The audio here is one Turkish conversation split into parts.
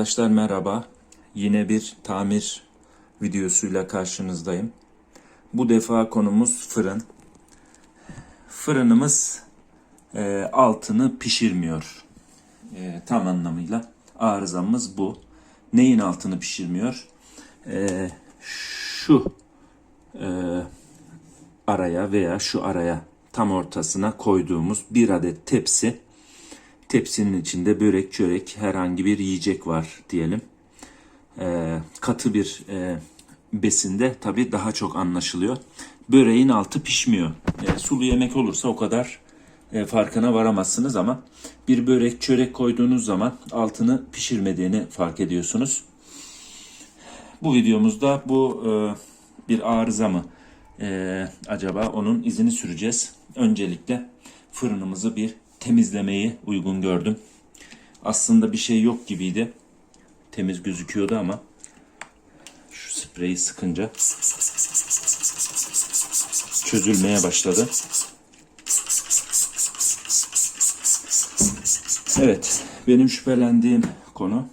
Arkadaşlar merhaba. Yine bir tamir videosuyla karşınızdayım. Bu defa konumuz fırın. Fırınımız e, altını pişirmiyor. E, tam anlamıyla arızamız bu. Neyin altını pişirmiyor? E, şu e, araya veya şu araya tam ortasına koyduğumuz bir adet tepsi Tepsinin içinde börek, çörek, herhangi bir yiyecek var diyelim. Ee, katı bir e, besinde tabii daha çok anlaşılıyor. Böreğin altı pişmiyor. E, sulu yemek olursa o kadar e, farkına varamazsınız ama bir börek, çörek koyduğunuz zaman altını pişirmediğini fark ediyorsunuz. Bu videomuzda bu e, bir arıza mı e, acaba onun izini süreceğiz. Öncelikle fırınımızı bir temizlemeyi uygun gördüm. Aslında bir şey yok gibiydi. Temiz gözüküyordu ama şu spreyi sıkınca çözülmeye başladı. Evet, benim şüphelendiğim konu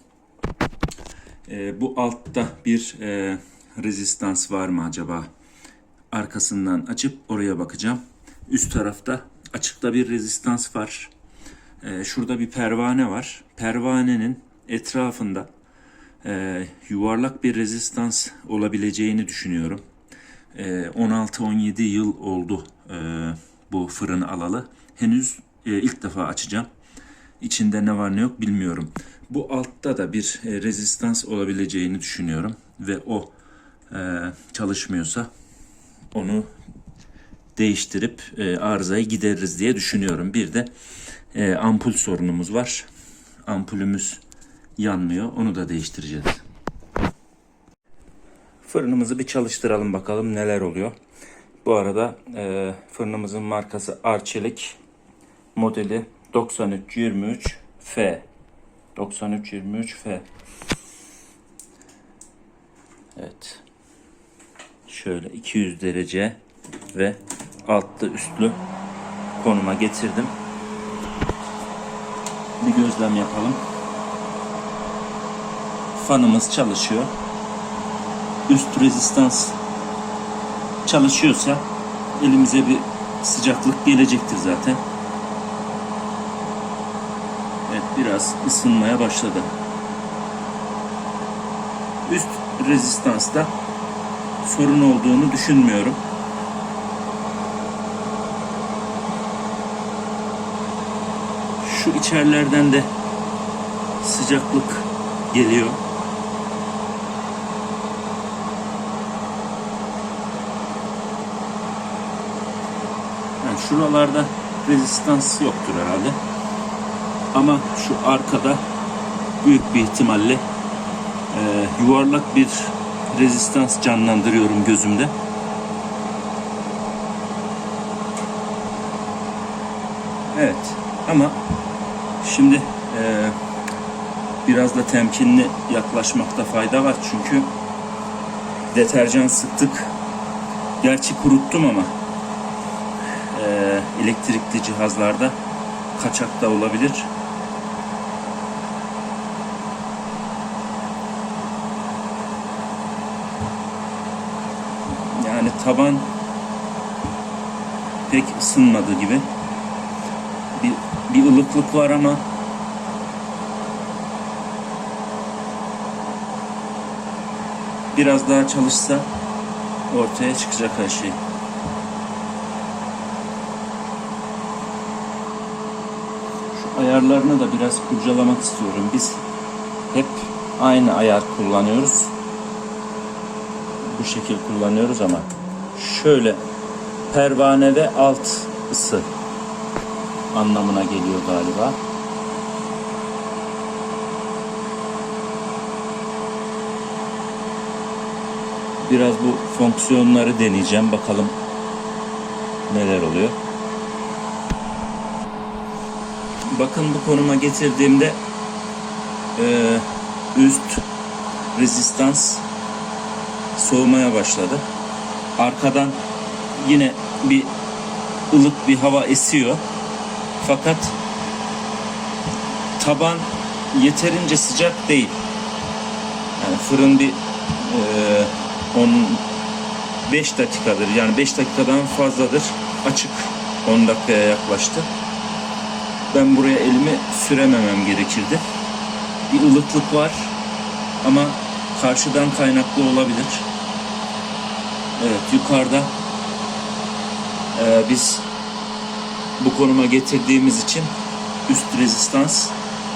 e, bu altta bir e, rezistans var mı acaba? Arkasından açıp oraya bakacağım. Üst tarafta açıkta bir rezistans var. Ee, şurada bir pervane var. Pervanenin etrafında e, yuvarlak bir rezistans olabileceğini düşünüyorum. E, 16-17 yıl oldu e, bu fırın alalı. Henüz e, ilk defa açacağım. İçinde ne var ne yok bilmiyorum. Bu altta da bir rezistans olabileceğini düşünüyorum ve o çalışmıyorsa onu değiştirip e, arızayı gideririz diye düşünüyorum. Bir de e, ampul sorunumuz var. Ampulümüz yanmıyor. Onu da değiştireceğiz. Fırınımızı bir çalıştıralım bakalım neler oluyor. Bu arada e, fırınımızın markası Arçelik. Modeli 9323F. 9323F. Evet. Şöyle 200 derece ve altlı üstlü konuma getirdim. Bir gözlem yapalım. Fanımız çalışıyor. Üst rezistans çalışıyorsa elimize bir sıcaklık gelecektir zaten. Evet biraz ısınmaya başladı. Üst rezistansta sorun olduğunu düşünmüyorum. Şu içerilerden de sıcaklık geliyor. Yani şuralarda rezistans yoktur herhalde. Ama şu arkada büyük bir ihtimalle e, yuvarlak bir rezistans canlandırıyorum gözümde. Evet ama şimdi e, biraz da temkinli yaklaşmakta fayda var çünkü deterjan sıktık. Gerçi kuruttum ama e, elektrikli cihazlarda kaçak da olabilir. Yani taban pek ısınmadı gibi. Bir, ılıklık var ama biraz daha çalışsa ortaya çıkacak her şey. Şu ayarlarını da biraz kurcalamak istiyorum. Biz hep aynı ayar kullanıyoruz. Bu şekil kullanıyoruz ama şöyle pervane ve alt ısı anlamına geliyor galiba. Biraz bu fonksiyonları deneyeceğim. Bakalım neler oluyor. Bakın bu konuma getirdiğimde e, üst rezistans soğumaya başladı. Arkadan yine bir ılık bir hava esiyor. Fakat taban yeterince sıcak değil. Yani fırın bir e, 15 dakikadır. Yani 5 dakikadan fazladır. Açık 10 dakikaya yaklaştı. Ben buraya elimi sürememem gerekirdi. Bir ılıklık var ama karşıdan kaynaklı olabilir. Evet yukarıda e, biz bu konuma getirdiğimiz için üst rezistans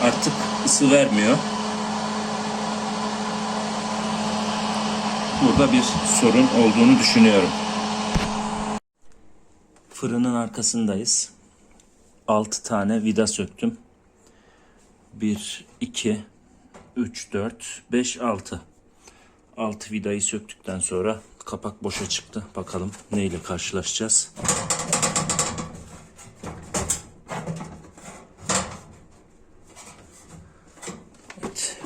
artık ısı vermiyor. Burada bir sorun olduğunu düşünüyorum. Fırının arkasındayız. 6 tane vida söktüm. 1, 2, 3, 4, 5, 6. 6 vidayı söktükten sonra kapak boşa çıktı. Bakalım neyle karşılaşacağız. Evet.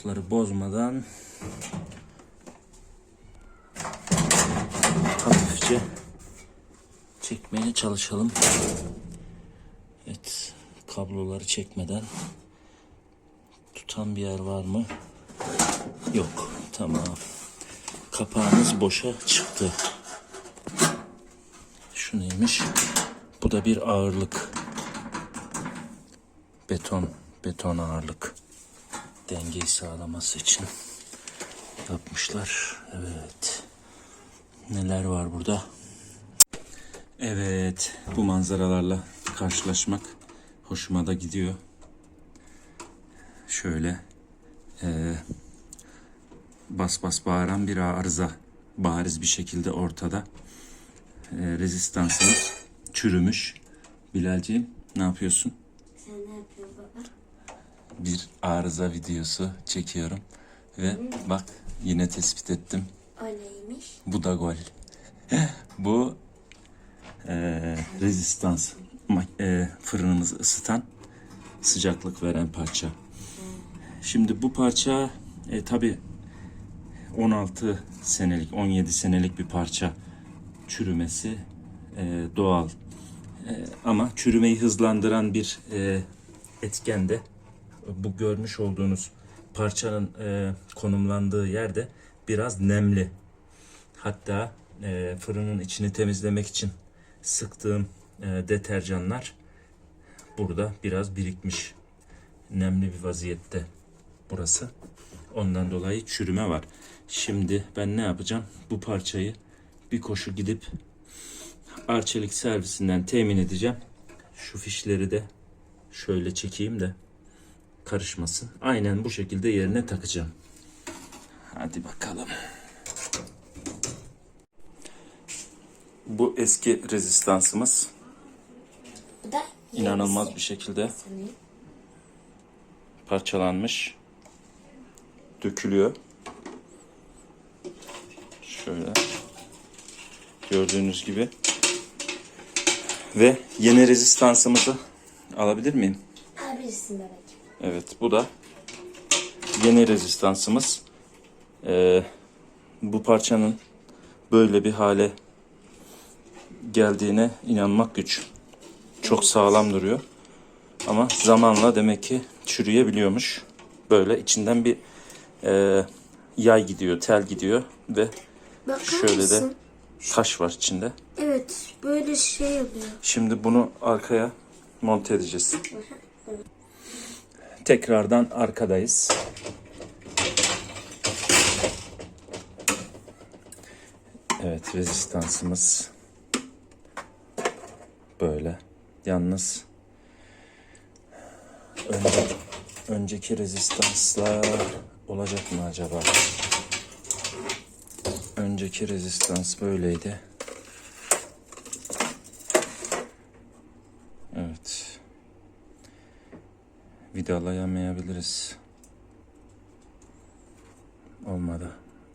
Bir tarafları bozmadan hafifçe çekmeye çalışalım. Evet. Kabloları çekmeden tutan bir yer var mı? Yok. Tamam. Kapağımız boşa çıktı. Şu neymiş? Bu da bir ağırlık. Beton, beton ağırlık. Dengeyi sağlaması için yapmışlar. Evet. Neler var burada? Evet, bu manzaralarla karşılaşmak hoşuma da gidiyor. Şöyle eee, bas bas bağıran bir arıza bariz bir şekilde ortada. Eee, rezistansımız çürümüş. Bilalciğim ne yapıyorsun? Sen ne yapıyorsun baba? Bir arıza videosu çekiyorum ve bak yine tespit ettim. O neymiş? Bu da gol. Bu eee rezistans eee, fırınımızı ısıtan sıcaklık veren parça. Şimdi bu parça e, tabi 16 senelik 17 senelik bir parça çürümesi e, doğal. E, ama çürümeyi hızlandıran bir e, etken de bu görmüş olduğunuz parçanın e, konumlandığı yerde biraz nemli. Hatta e, fırının içini temizlemek için sıktığım e, deterjanlar burada biraz birikmiş. Nemli bir vaziyette burası. Ondan dolayı çürüme var. Şimdi ben ne yapacağım? Bu parçayı bir koşu gidip Arçelik servisinden temin edeceğim. Şu fişleri de şöyle çekeyim de karışmasın. Aynen bu şekilde yerine takacağım. Hadi bakalım. Bu eski rezistansımız Bu da inanılmaz bir şekilde sanırım. parçalanmış. Dökülüyor. Şöyle. Gördüğünüz gibi. Ve yeni rezistansımızı alabilir miyim? Alabilirsin babacığım. Evet bu da yeni rezistansımız. Ee, bu parçanın böyle bir hale geldiğine inanmak güç. Çok sağlam duruyor. Ama zamanla demek ki çürüyebiliyormuş. Böyle içinden bir e, yay gidiyor, tel gidiyor ve Bakar şöyle de mısın? taş var içinde. Evet böyle şey oluyor. Şimdi bunu arkaya monte edeceğiz. Tekrardan arkadayız. Evet rezistansımız böyle. Yalnız önce, önceki rezistanslar olacak mı acaba? Önceki rezistans böyleydi. Evet. Vidalayamayabiliriz. Olmadı.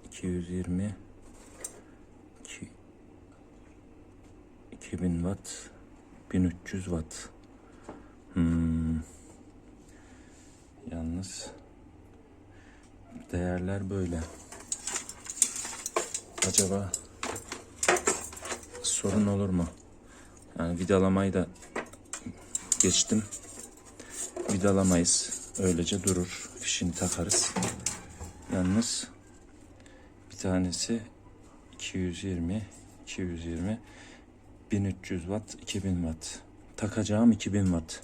220 2 2000 watt 1300 watt. Hmm. Yalnız değerler böyle. Acaba sorun olur mu? Yani vidalamayı da geçtim. Vidalamayız. Öylece durur. fişini takarız. Yalnız bir tanesi 220 220 1300 watt 2000 watt. Takacağım 2000 watt.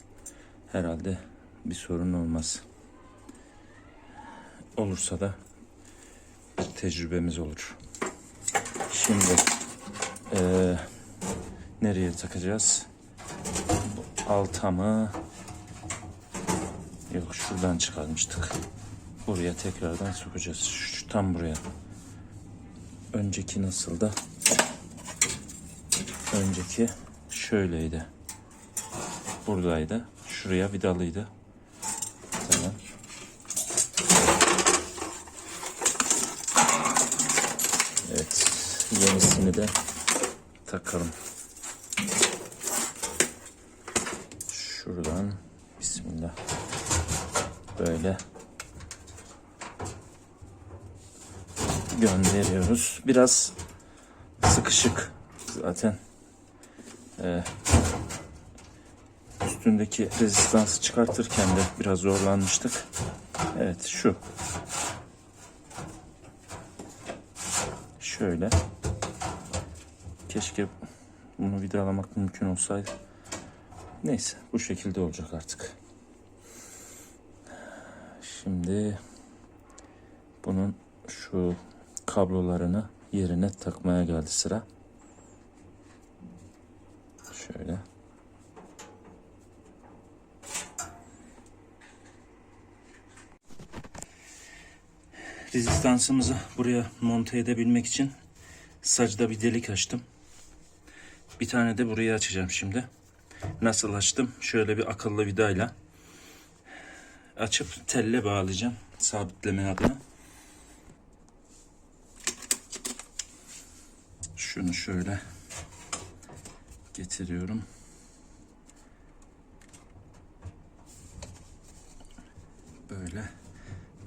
Herhalde bir sorun olmaz. Olursa da bir tecrübemiz olur. Şimdi eee, nereye takacağız? Alta mı? Yok şuradan çıkarmıştık. Buraya tekrardan sokacağız. Şu, tam buraya. Önceki nasıldı? Önceki şöyleydi. Buradaydı. Şuraya vidalıydı. Tamam. Evet. Yenisini de takalım. Şuradan Bismillah. Böyle gönderiyoruz. Biraz sıkışık zaten. Ee, üstündeki rezistansı çıkartırken de biraz zorlanmıştık. Evet şu. Şöyle. Keşke bunu vidalamak mümkün olsaydı. Neyse bu şekilde olacak artık. Şimdi bunun şu kablolarını yerine takmaya geldi sıra. Şöyle. Rezistansımızı buraya monte edebilmek için sacda bir delik açtım. Bir tane de burayı açacağım şimdi. Nasıl açtım? Şöyle bir akıllı vidayla açıp telle bağlayacağım sabitleme adına. Şunu şöyle getiriyorum. Böyle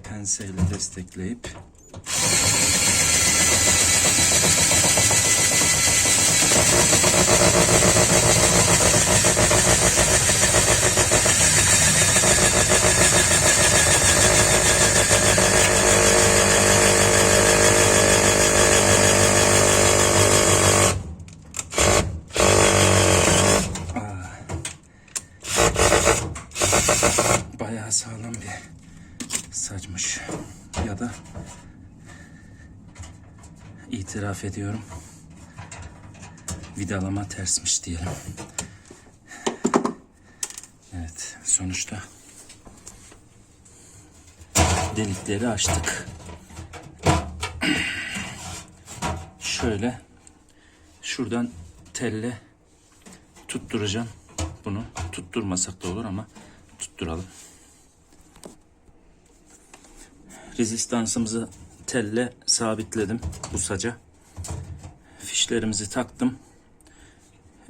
penseyle destekleyip bayağı sağlam bir saçmış. Ya da itiraf ediyorum. Vidalama tersmiş diyelim. Evet, sonuçta delikleri açtık. Şöyle şuradan telle tutturacağım bunu. Tutturmasak da olur ama tutturalım. Rezistansımızı telle sabitledim bu saca. Fişlerimizi taktım.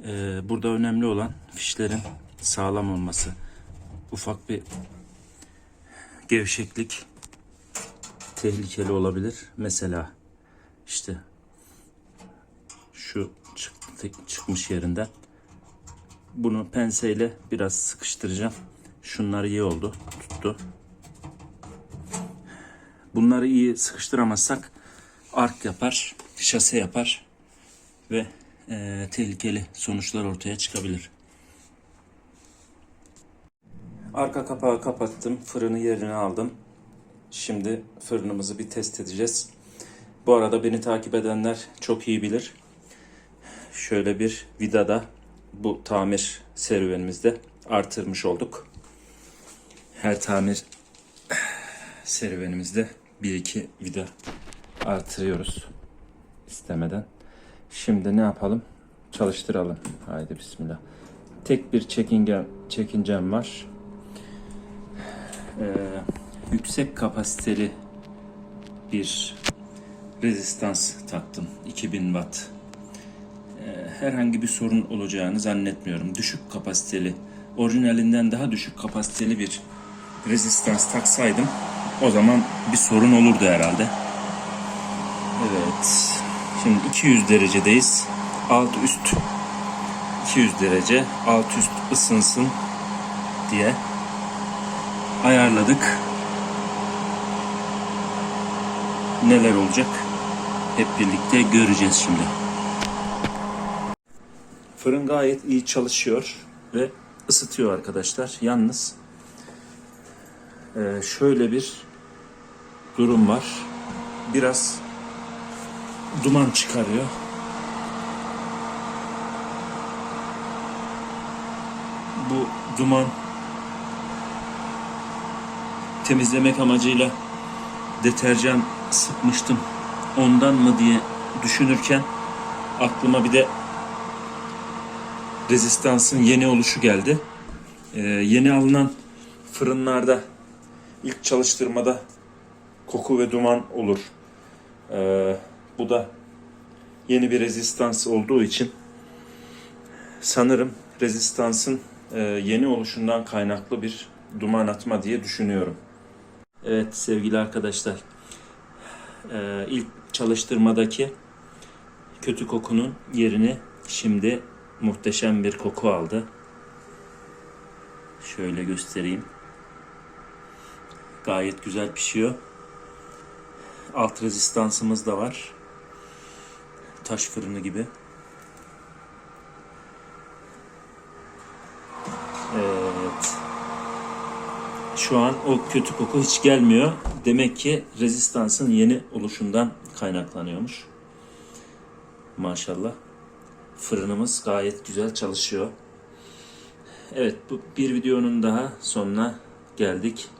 Ee, burada önemli olan fişlerin sağlam olması. Ufak bir gevşeklik tehlikeli olabilir. Mesela işte şu çıktı, çıkmış yerinden bunu penseyle biraz sıkıştıracağım. Şunlar iyi oldu. Tuttu. Bunları iyi sıkıştıramazsak ark yapar, şase yapar ve eee, tehlikeli sonuçlar ortaya çıkabilir. Arka kapağı kapattım. Fırını yerine aldım. Şimdi fırınımızı bir test edeceğiz. Bu arada beni takip edenler çok iyi bilir. Şöyle bir vidada bu tamir serüvenimizde artırmış olduk. Her tamir serüvenimizde bir iki vida artırıyoruz istemeden. Şimdi ne yapalım? Çalıştıralım. Haydi bismillah. Tek bir çekingen, çekincem var. Ee, yüksek kapasiteli bir rezistans taktım. 2000 watt. Ee, herhangi bir sorun olacağını zannetmiyorum. Düşük kapasiteli, orijinalinden daha düşük kapasiteli bir rezistans taksaydım o zaman bir sorun olurdu herhalde. Evet. Şimdi 200 derecedeyiz. Alt üst 200 derece alt üst ısınsın diye ayarladık. neler olacak hep birlikte göreceğiz şimdi. Fırın gayet iyi çalışıyor ve ısıtıyor arkadaşlar. Yalnız e, şöyle bir durum var. Biraz duman çıkarıyor. Bu duman temizlemek amacıyla deterjan sıkmıştım. Ondan mı diye düşünürken aklıma bir de rezistansın yeni oluşu geldi. Ee, yeni alınan fırınlarda ilk çalıştırmada koku ve duman olur. Ee, bu da yeni bir rezistans olduğu için sanırım rezistansın e, yeni oluşundan kaynaklı bir duman atma diye düşünüyorum. Evet sevgili arkadaşlar, e, ilk çalıştırmadaki kötü kokunun yerini şimdi muhteşem bir koku aldı. Şöyle göstereyim. Gayet güzel pişiyor. Alt rezistansımız da var. Taş fırını gibi. Evet. Şu an o kötü koku hiç gelmiyor. Demek ki rezistansın yeni oluşundan kaynaklanıyormuş. Maşallah. Fırınımız gayet güzel çalışıyor. Evet bu bir videonun daha sonuna geldik.